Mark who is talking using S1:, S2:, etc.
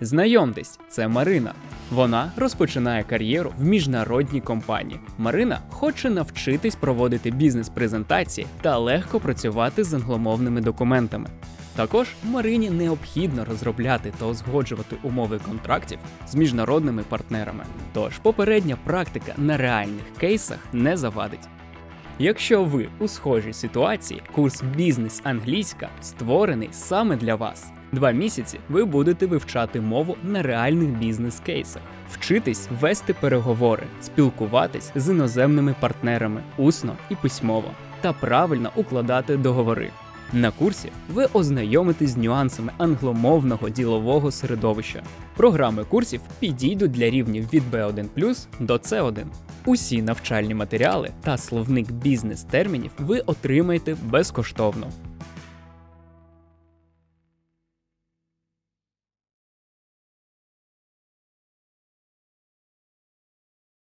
S1: Знайомтесь, це Марина. Вона розпочинає кар'єру в міжнародній компанії. Марина хоче навчитись проводити бізнес-презентації та легко працювати з англомовними документами. Також Марині необхідно розробляти та узгоджувати умови контрактів з міжнародними партнерами. Тож попередня практика на реальних кейсах не завадить. Якщо ви у схожій ситуації, курс бізнес англійська створений саме для вас. Два місяці ви будете вивчати мову на реальних бізнес-кейсах, вчитись вести переговори, спілкуватись з іноземними партнерами усно і письмово та правильно укладати договори. На курсі ви ознайомитесь з нюансами англомовного ділового середовища. Програми курсів підійдуть для рівнів від B1 до C1. Усі навчальні матеріали та словник бізнес-термінів ви отримаєте безкоштовно.